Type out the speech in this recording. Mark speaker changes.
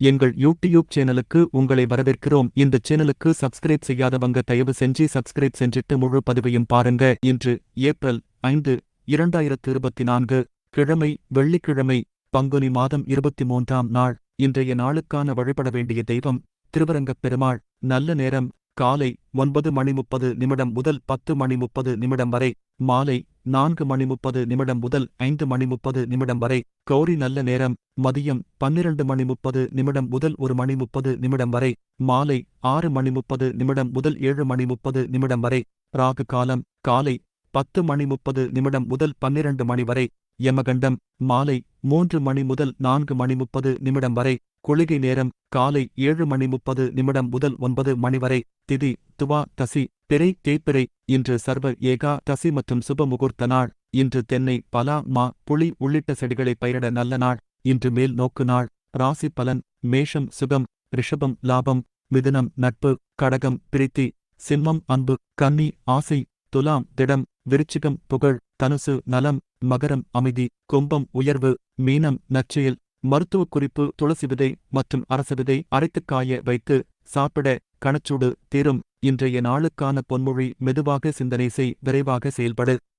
Speaker 1: எங்கள் யூடியூப் சேனலுக்கு உங்களை வரவேற்கிறோம். இந்த சேனலுக்கு சப்ஸ்கிரைப் செய்யாதவங்க தயவு செஞ்சு சப்ஸ்கிரைப் செஞ்சிட்டு முழு பதிவையும் பாருங்க. இன்று ஏப்ரல் ஐந்து இரண்டாயிரத்து இருபத்தி நான்கு கிழமை வெள்ளிக்கிழமை பங்குனி மாதம் இருபத்தி மூன்றாம் நாள். இன்றைய நாளுக்கான வழிபட வேண்டிய தெய்வம் திருவரங்கப் பெருமாள். நல்ல நேரம் காலை ஒன்பது மணி முப்பது நிமிடம் முதல் பத்து மணி முப்பது நிமிடம் வரை மாலை நான்கு மணி முப்பது நிமிடம் முதல் ஐந்து மணி முப்பது நிமிடம் வரை கௌரி நல்ல நேரம் மதியம் பன்னிரண்டு மணி முப்பது நிமிடம் முதல் ஒரு மணி முப்பது நிமிடம் வரை மாலை ஆறு மணி முப்பது நிமிடம் முதல் ஏழு மணி முப்பது நிமிடம் வரை ராகு காலம் காலை பத்து மணி முப்பது நிமிடம் முதல் பன்னிரண்டு மணி வரை யமகண்டம் மாலை மூன்று மணி முதல் நான்கு மணி முப்பது நிமிடம் வரை குளிகை நேரம் காலை ஏழு மணி முப்பது நிமிடம் முதல் ஒன்பது மணி வரை திதி துவா தசி பிறை தேய்பிறை இன்று சர்வ ஏகா தசி மற்றும் சுப முகூர்த்த நாள் இன்று தென்னை பலா மா புளி உள்ளிட்ட செடிகளை பயிரிட நல்ல நாள் இன்று மேல் நோக்கு நாள் ராசி பலன் மேஷம் சுகம் ரிஷபம் லாபம் மிதுனம் நட்பு கடகம் பிரீத்தி சிம்மம் அன்பு கன்னி ஆசை துலாம் திடம் விருச்சிகம் புகழ் தனுசு நலம் மகரம் அமைதி கும்பம் உயர்வு மீனம் நச்சையில் மருத்துவக் குறிப்பு துளசி விதை மற்றும் அரச விதை அரைத்துக் காய வைத்து சாப்பிட கணச்சூடு தீரும் இன்றைய நாளுக்கான பொன்மொழி மெதுவாக சிந்தனை செய் விரைவாக செயல்படு.